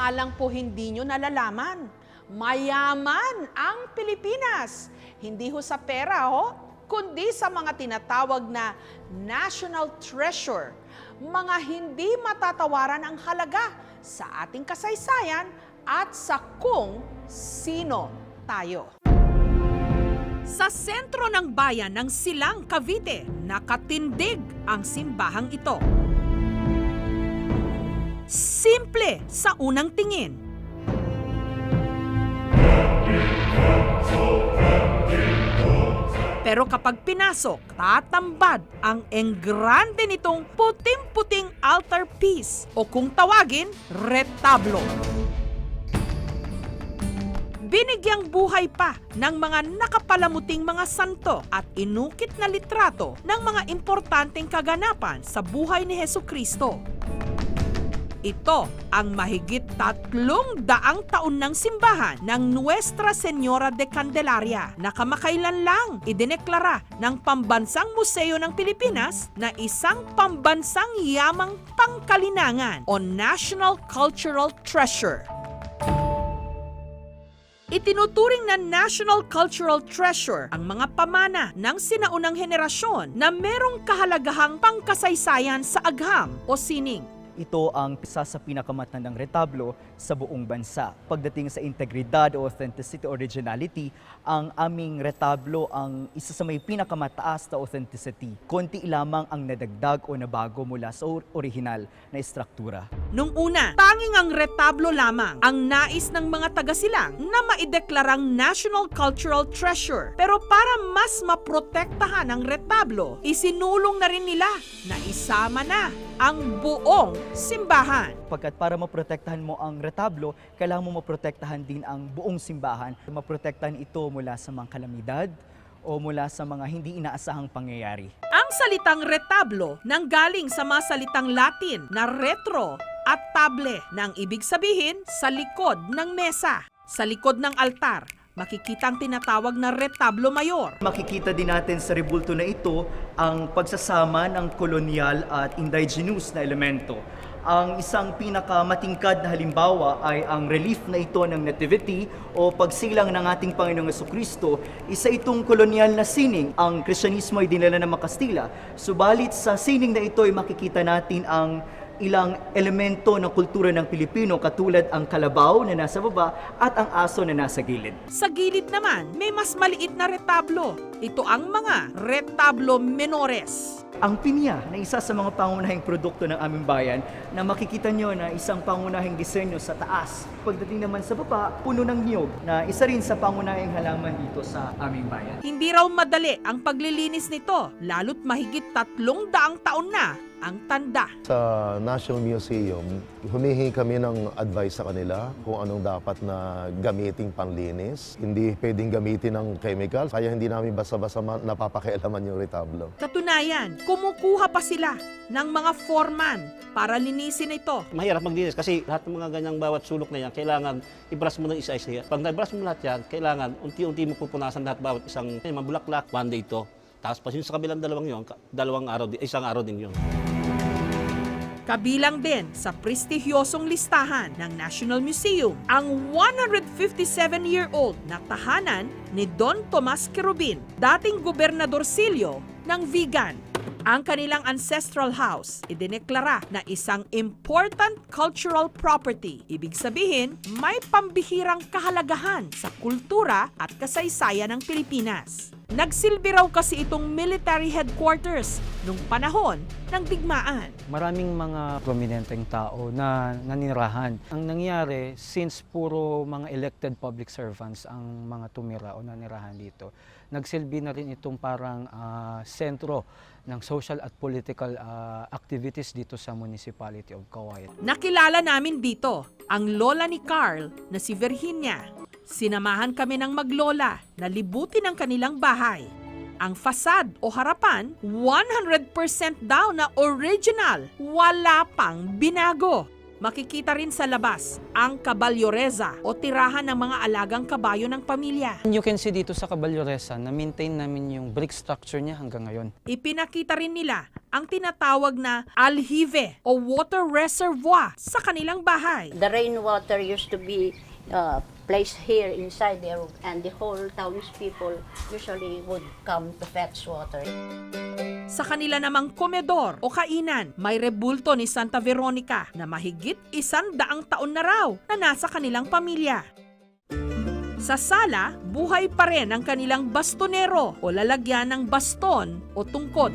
Baka lang po hindi nyo nalalaman. Mayaman ang Pilipinas. Hindi ho sa pera ho, kundi sa mga tinatawag na national treasure. Mga hindi matatawaran ang halaga sa ating kasaysayan at sa kung sino tayo. Sa sentro ng bayan ng Silang Cavite, nakatindig ang simbahang ito. Simple sa unang tingin. Pero kapag pinasok, tatambad ang enggrande nitong puting-puting altar piece o kung tawagin, retablo. Binigyang buhay pa ng mga nakapalamuting mga santo at inukit na litrato ng mga importanteng kaganapan sa buhay ni Heso Kristo. Ito ang mahigit tatlong daang taon ng simbahan ng Nuestra Señora de Candelaria na kamakailan lang idineklara ng Pambansang Museo ng Pilipinas na isang pambansang yamang pangkalinangan o National Cultural Treasure. Itinuturing na National Cultural Treasure ang mga pamana ng sinaunang henerasyon na merong kahalagahang pangkasaysayan sa agham o sining. Ito ang isa sa pinakamatandang retablo sa buong bansa. Pagdating sa integridad, authenticity, originality, ang aming retablo ang isa sa may pinakamataas na authenticity. Konti lamang ang nadagdag o nabago mula sa or- original na istruktura. Nung una, tanging ang retablo lamang ang nais ng mga taga-silang na maideklarang National Cultural Treasure. Pero para mas maprotektahan ang retablo, isinulong na rin nila na isama na ang buong simbahan. Pagkat para maprotektahan mo ang retablo, kailangan mo maprotektahan din ang buong simbahan. Maprotektahan ito mula sa mga kalamidad o mula sa mga hindi inaasahang pangyayari. Ang salitang retablo nanggaling sa mga salitang Latin na retro at table na ang ibig sabihin sa likod ng mesa, sa likod ng altar. Makikita ang tinatawag na retablo mayor. Makikita din natin sa rebulto na ito ang pagsasama ng kolonyal at indigenous na elemento. Ang isang pinakamatingkad na halimbawa ay ang relief na ito ng nativity o pagsilang ng ating Panginoong Kristo. Isa itong kolonyal na sining. Ang Kristyanismo ay dinala ng mga Kastila. Subalit sa sining na ito ay makikita natin ang ilang elemento ng kultura ng Pilipino katulad ang kalabaw na nasa baba at ang aso na nasa gilid. Sa gilid naman, may mas maliit na retablo. Ito ang mga retablo menores. Ang pinya na isa sa mga pangunahing produkto ng aming bayan na makikita nyo na isang pangunahing disenyo sa taas. Pagdating naman sa baba, puno ng niyog na isa rin sa pangunahing halaman dito sa aming bayan. Hindi raw madali ang paglilinis nito, lalo't mahigit tatlong daang taon na ang tanda. Sa National Museum, humihingi kami ng advice sa kanila kung anong dapat na gamiting panlinis. Hindi pwedeng gamitin ng chemical, kaya hindi namin basta-basta ma- napapakialaman yung retablo. Katunayan, kumukuha pa sila ng mga foreman para linisin ito. mahirap maglinis kasi lahat ng mga ganyang bawat sulok na yan, kailangan i-brush mo ng isa-isa yan. Pag na-brush mo lahat yan, kailangan unti-unti mo pupunasan lahat bawat isang mabulaklak, one day ito. Tapos pa yun sa kabilang dalawang yon, ka- dalawang araw, isang araw din yun. Kabilang din sa prestigyosong listahan ng National Museum ang 157-year-old na tahanan ni Don Tomas Querubin, dating gobernador Silio ng Vigan. Ang kanilang ancestral house idineklara na isang important cultural property. Ibig sabihin, may pambihirang kahalagahan sa kultura at kasaysayan ng Pilipinas. Nagsilbi raw kasi itong military headquarters nung panahon ng digmaan. maraming mga prominenteng tao na nanirahan. Ang nangyari, since puro mga elected public servants ang mga tumira o nanirahan dito, nagsilbi na rin itong parang ah, sentro ng social at political ah, activities dito sa Municipality of Cavite. Nakilala namin dito ang lola ni Carl na si Virginia. Sinamahan kami ng maglola na libutin ang kanilang bahay. Ang fasad o harapan, 100% daw na original, wala pang binago. Makikita rin sa labas ang kabalyoreza o tirahan ng mga alagang kabayo ng pamilya. You can see dito sa Caballeresa na maintain namin yung brick structure niya hanggang ngayon. Ipinakita rin nila ang tinatawag na alhive o water reservoir sa kanilang bahay. The rainwater used to be uh, placed here inside there, and the whole townspeople usually would come to fetch water. Sa kanila namang komedor o kainan, may rebulto ni Santa Veronica na mahigit isang daang taon na raw na nasa kanilang pamilya. Sa sala, buhay pa rin ang kanilang bastonero o lalagyan ng baston o tungkod.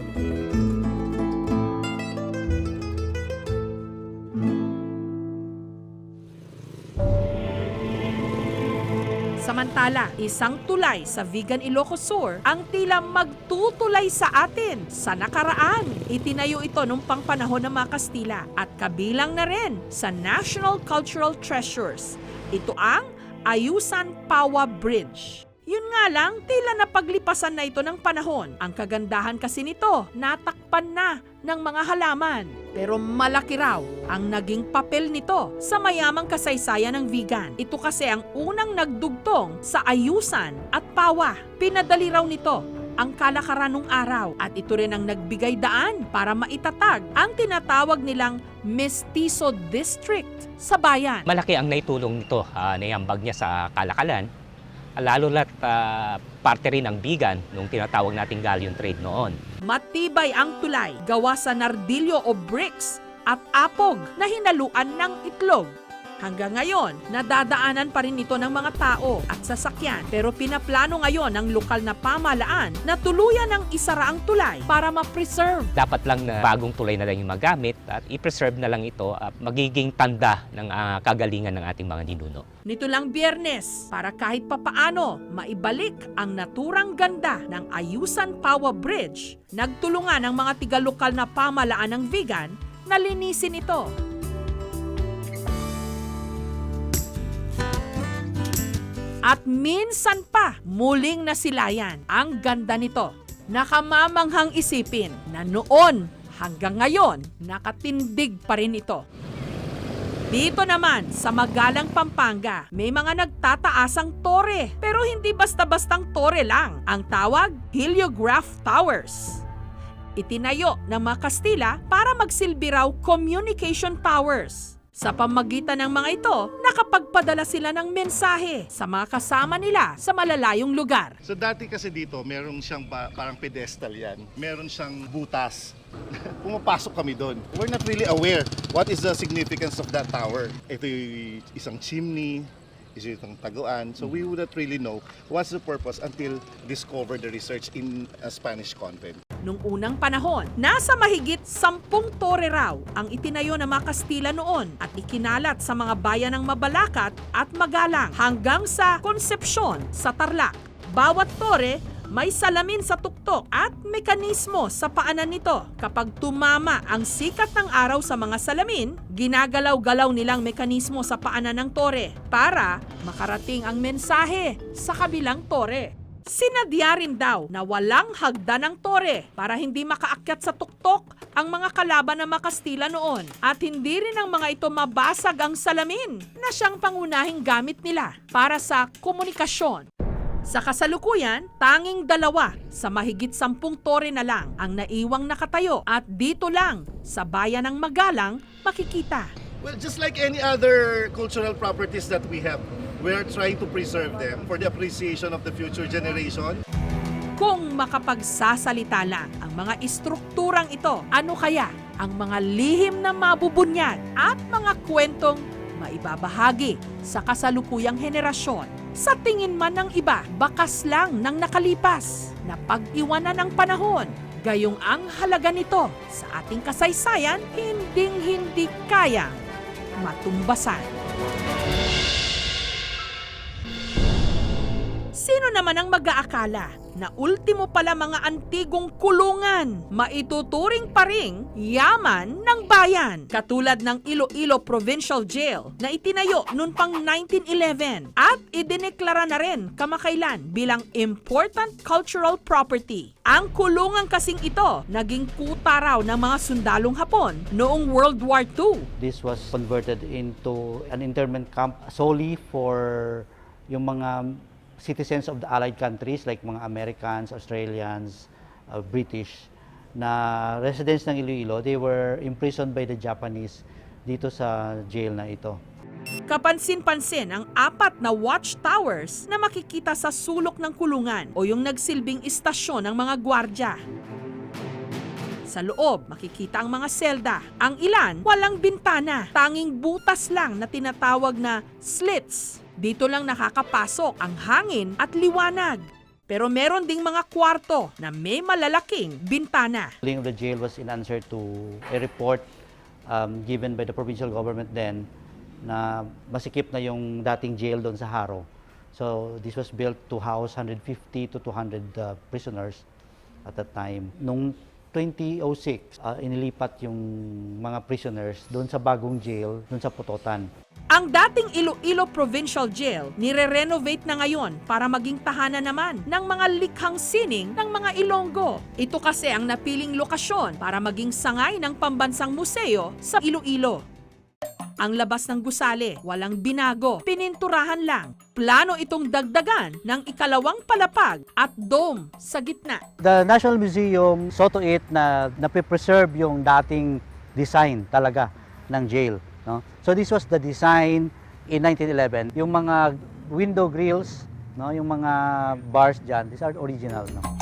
Samantala, isang tulay sa Vegan Ilocos Sur ang tila magtutulay sa atin sa nakaraan. Itinayo ito nung pangpanahon ng mga Kastila at kabilang na rin sa National Cultural Treasures. Ito ang Ayusan Pawa Bridge. Yun nga lang, tila napaglipasan na ito ng panahon. Ang kagandahan kasi nito, natakpan na ng mga halaman. Pero malaki raw ang naging papel nito sa mayamang kasaysayan ng vegan. Ito kasi ang unang nagdugtong sa ayusan at pawa. Pinadali raw nito ang kalakaran ng araw at ito rin ang nagbigay daan para maitatag ang tinatawag nilang Mestizo District sa bayan. Malaki ang naitulong nito, uh, naiambag niya sa kalakalan, lalo na't ah, parte rin ng vegan nung tinatawag nating galleon trade noon. Matibay ang tulay, gawa sa nardilyo o bricks at apog na hinaluan ng itlog. Hanggang ngayon, nadadaanan pa rin ito ng mga tao at sasakyan pero pinaplano ngayon ng lokal na pamalaan na tuluyan ng isara ang tulay para ma-preserve. Dapat lang na bagong tulay na lang yung magamit at i-preserve na lang ito at magiging tanda ng ah, kagalingan ng ating mga ninuno. Nito lang biyernes para kahit papaano maibalik ang naturang ganda ng Ayusan Pawa Bridge, nagtulungan ang mga tiga-lokal na pamalaan ng vegan na linisin ito. At minsan pa, muling nasilayan ang ganda nito. Nakamamanghang isipin na noon hanggang ngayon, nakatindig pa rin ito. Dito naman, sa Magalang, Pampanga, may mga nagtataasang tore. Pero hindi basta-bastang tore lang. Ang tawag, Heliograph Towers. Itinayo ng mga Kastila para magsilbi raw communication towers. Sa pamagitan ng mga ito, nakapagpadala sila ng mensahe sa mga kasama nila sa malalayong lugar. So dati kasi dito, meron siyang pa- parang pedestal yan. Meron siyang butas. Pumapasok kami doon. We're not really aware what is the significance of that tower. Ito yung isang chimney, ito yung taguan. So we would not really know what's the purpose until discover the research in a Spanish convent. Nung unang panahon, nasa mahigit sampung tore raw ang itinayo ng mga Kastila noon at ikinalat sa mga bayan ng Mabalacat at Magalang hanggang sa Konsepsyon sa Tarlac. Bawat tore may salamin sa tuktok at mekanismo sa paanan nito. Kapag tumama ang sikat ng araw sa mga salamin, ginagalaw-galaw nilang mekanismo sa paanan ng tore para makarating ang mensahe sa kabilang tore. Sinadya rin daw na walang hagda ng tore para hindi makaakyat sa tuktok ang mga kalaban ng Makastila noon at hindi rin ang mga ito mabasag ang salamin na siyang pangunahing gamit nila para sa komunikasyon. Sa kasalukuyan, tanging dalawa sa mahigit sampung tore na lang ang naiwang nakatayo at dito lang sa bayan ng Magalang makikita. Well, just like any other cultural properties that we have, we are trying to preserve them for the appreciation of the future generation. Kung makapagsasalita lang ang mga istrukturang ito, ano kaya ang mga lihim na mabubunyag at mga kwentong maibabahagi sa kasalukuyang henerasyon? Sa tingin man ng iba, bakas lang ng nakalipas na pag-iwanan ng panahon. Gayong ang halaga nito sa ating kasaysayan, hinding-hindi kayang matumbasan. Sino naman ang mag-aakala na ultimo pala mga antigong kulungan, maituturing pa ring yaman ng bayan. Katulad ng Iloilo Provincial Jail na itinayo noon pang 1911 at idineklara na rin kamakailan bilang Important Cultural Property. Ang kulungan kasing ito naging kuta raw ng mga sundalong Hapon noong World War II. This was converted into an internment camp solely for yung mga citizens of the allied countries like mga Americans, Australians, uh, British na residents ng Iloilo. They were imprisoned by the Japanese dito sa jail na ito. Kapansin-pansin ang apat na watchtowers na makikita sa sulok ng kulungan o yung nagsilbing istasyon ng mga gwardya. Sa loob, makikita ang mga selda. Ang ilan, walang bintana. Tanging butas lang na tinatawag na slits. Dito lang nakakapasok ang hangin at liwanag. Pero meron ding mga kwarto na may malalaking bintana. The jail was in answer to a report um, given by the provincial government then na masikip na yung dating jail doon sa Haro. So this was built to house 150 to 200 uh, prisoners at that time. Nung 2006, uh, inilipat yung mga prisoners doon sa bagong jail, doon sa Putotan. Ang dating Iloilo Provincial Jail nire-renovate na ngayon para maging tahanan naman ng mga likhang sining ng mga Ilonggo. Ito kasi ang napiling lokasyon para maging sangay ng pambansang museo sa Iloilo. Ang labas ng gusali, walang binago, pininturahan lang. Plano itong dagdagan ng ikalawang palapag at dome sa gitna. The National Museum saw to it na napipreserve yung dating design talaga ng jail. No? So this was the design in 1911. Yung mga window grills, no, yung mga bars dyan, these are original. No?